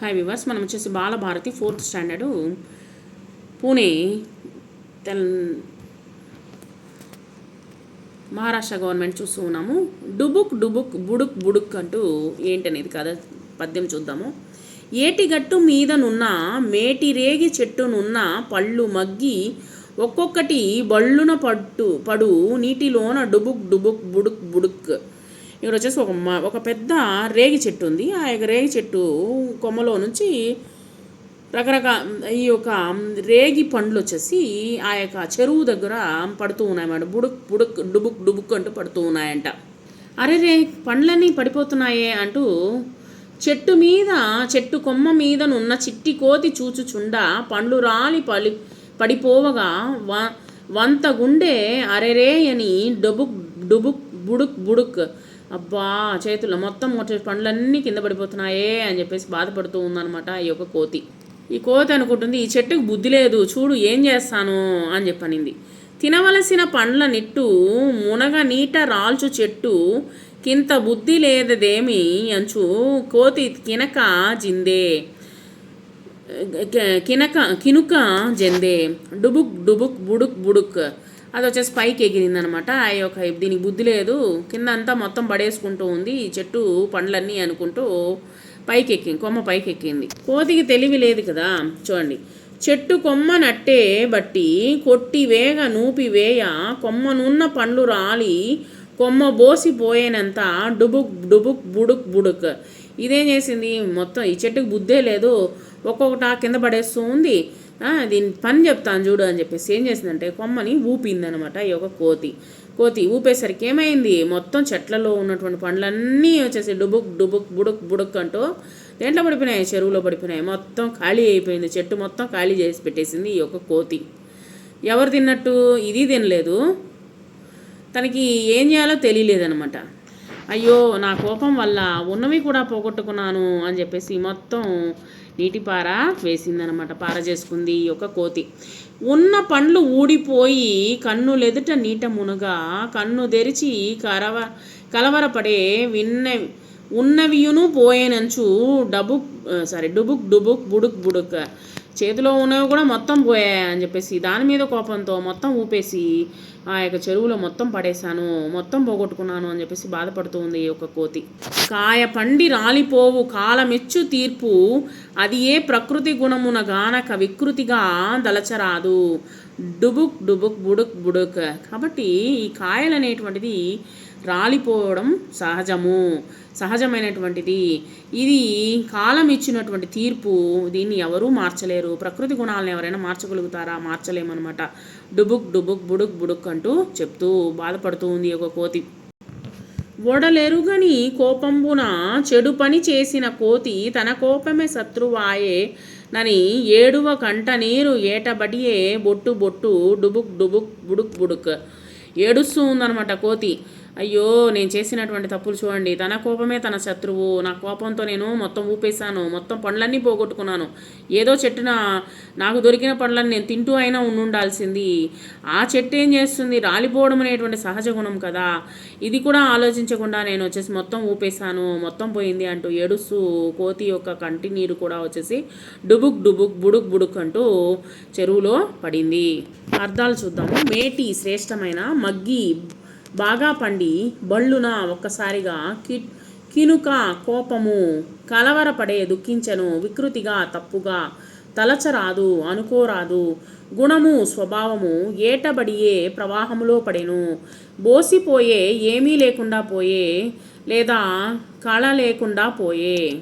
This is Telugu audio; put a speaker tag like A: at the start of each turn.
A: హాయ్ వివర్స్ మనం వచ్చేసి బాలభారతి ఫోర్త్ స్టాండర్డు పూణే తెల్ మహారాష్ట్ర గవర్నమెంట్ చూస్తూ ఉన్నాము. డుబుక్ డుబుక్ బుడుక్ బుడుక్ అంటూ ఏంటనేది కదా పద్యం చూద్దాము. ఏటిగట్టు మీదనున్న మేటి రేగి చెట్టునున్న పళ్ళు మగ్గి ఒక్కొక్కటి బళ్ళున పట్టు పడు నీటిలోన డుబుక్ డుబుక్ బుడుక్ బుడుక్. ఇక్కడ వచ్చేసి ఒక ఒక పెద్ద రేగి చెట్టు ఉంది. ఆ యొక్క రేగి చెట్టు కొమ్మలో నుంచి రకరకాల ఈ యొక్క రేగి పండ్లు వచ్చేసి ఆ యొక్క చెరువు దగ్గర పడుతూ ఉన్నాయన్నమాట. బుడుక్ బుడుక్ డుబుక్ డుబుక్ అంటూ పడుతూ ఉన్నాయంట. అరే రే పండ్లన్నీ పడిపోతున్నాయే అంటూ చెట్టు మీద చెట్టు కొమ్మ మీదనున్న చిట్టి కోతి చూచుచుండ పండ్లు రాలి పలి పడిపోవగా వ వంత గుండె అరెరే అని డొబుక్ డుబుక్ బుడుక్ బుడుక్ అబ్బా చేతుల్లో మొత్తం మొట్ట పండ్లన్నీ కింద పడిపోతున్నాయే అని చెప్పేసి బాధపడుతూ ఉందన్నమాట ఈ యొక్క కోతి. ఈ కోతి అనుకుంటుంది ఈ చెట్టుకు బుద్ధి లేదు చూడు ఏం చేస్తాను? అని చెప్పనింది. తినవలసిన పండ్ల నిట్టు మునగ నీట రాల్చు చెట్టు కింత బుద్ధి లేదదేమి? అంచు కోతి కినక జిందే కినక కినుక జెందే. డుబుక్ డుబుక్ బుడుక్ బుడుక్. అది వచ్చేసి పైకి ఎగిరిందనమాట. ఆ యొక్క దీనికి బుద్ధి లేదు. కింద అంతా మొత్తం పడేసుకుంటూ ఉంది. ఈ చెట్టు పండ్లన్నీ అనుకుంటూ పైకి ఎక్కింది కొమ్మ పైకి ఎక్కింది కోతికి తెలివి లేదు కదా. చూడండి. చెట్టు కొమ్మ నట్టే బట్టి కొట్టి వేగ నూపి వేయ కొమ్మనున్న పండ్లు రాలి. కొమ్మ బోసిపోయేనంత డుబుక్ డుబుక్ బుడుక్ బుడుక్. ఇదేం చేసింది? మొత్తం ఈ చెట్టుకు బుద్ధే లేదు. ఒక్కొక్కట కింద పడేస్తూ ఉంది. దీని పని చెప్తాను చూడు అని చెప్పేసి ఏం చేసిందంటే కొమ్మని ఊపిందనమాట ఈ యొక్క కోతి. కోతి ఊపేసరికి ఏమైంది? మొత్తం చెట్లలో ఉన్నటువంటి పండ్లన్నీ వచ్చేసి డుబుక్ డుబుక్ బుడుక్ బుడుక్ అంటూ దేంట్లో పడిపోయినాయి? చెరువులో పడిపోయినాయి. మొత్తం ఖాళీ అయిపోయింది. చెట్టు మొత్తం ఖాళీ చేసి పెట్టేసింది ఈ యొక్క కోతి. ఎవరు తిన్నట్టు? ఇది తినలేదు. తనకి ఏం చేయాలో తెలియలేదనమాట. అయ్యో నా కోపం వల్ల ఉన్నవి కూడా పోగొట్టుకున్నాను అని చెప్పేసి మొత్తం నీటి పార వేసిందనమాట పార చేసుకుంది ఈ యొక్క కోతి. ఉన్న పండ్లు ఊడిపోయి కన్నులెదుట నీట మునుగా కన్ను తెరిచి కరవ కలవరపడే విన్న ఉన్నవియును పోయేనంచు డబుక్ సారీ డుబుక్ డుబుక్ బుడుక్ బుడుక్. చేతిలో ఉన్నవి కూడా మొత్తం పోయాయి అని చెప్పేసి దాని మీద కోపంతో మొత్తం ఊపేసి ఆ యొక్క చెరువులో మొత్తం పడేశాను మొత్తం పోగొట్టుకున్నాను అని చెప్పేసి బాధపడుతూ ఉంది ఈ యొక్క కోతి. కాయ పండి రాలిపోవు కాలమెచ్చు తీర్పు అది ఏ ప్రకృతి గుణమున గానక వికృతిగా దలచరాదు. డుబుక్ డుబుక్ బుడుక్ బుడుక్. కాబట్టి ఈ కాయలు అనేటువంటిది రాలిపోవడం సహజము. సహజమైనటువంటిది. ఇది కాలం ఇచ్చినటువంటి తీర్పు. దీన్ని ఎవరూ మార్చలేరు. ప్రకృతి గుణాలను ఎవరైనా మార్చగలుగుతారా? మార్చలేమన్నమాట. డుబుక్ డుబుక్ బుడుక్ బుడుక్ అంటూ చెప్తూ బాధపడుతూ ఉంది ఒక కోతి. ఒడలెరుగని కోపంబున చెడు పని చేసిన కోతి తన కోపమే శత్రువాయే నని ఏడువ కంట నీరు ఏటబడియే బొట్టు బొట్టు డుబుక్ డుబుక్ బుడుక్ బుడుక్. ఏడుస్తూ ఉందన్నమాట కోతి. అయ్యో నేను చేసినటువంటి తప్పులు చూడండి. తన కోపమే తన శత్రువు. నా కోపంతో నేను మొత్తం ఊపేశాను. మొత్తం పండ్లన్నీ పోగొట్టుకున్నాను. ఏదో చెట్టున నాకు దొరికిన పండ్లను నేను తింటూ అయినా ఉండాల్సింది ఆ చెట్టు ఏం చేస్తుంది? రాలిపోవడం అనేటువంటి సహజ గుణం కదా. ఇది కూడా ఆలోచించకుండా నేను వచ్చేసి మొత్తం ఊపేశాను. మొత్తం పోయింది అంటూ ఏడుస్తూ కోతి యొక్క కంటి నీరు కూడా వచ్చేసి డుబుక్ డుబుక్ బుడుక్ బుడుక్ అంటూ చెరువులో పడింది. అర్థాలు చూద్దాము. మేటి శ్రేష్టమైన మగ్గి బాగా పండి బళ్ళున ఒక్కసారిగా కి కినుక కోపము కలవరపడే దుఃఖించను వికృతిగా తప్పుగా తలచరాదు అనుకోరాదు. గుణము స్వభావము ఏటబడియే ప్రవాహములో పడెను. బోసిపోయే ఏమీ లేకుండా పోయే లేదా కళ లేకుండా పోయే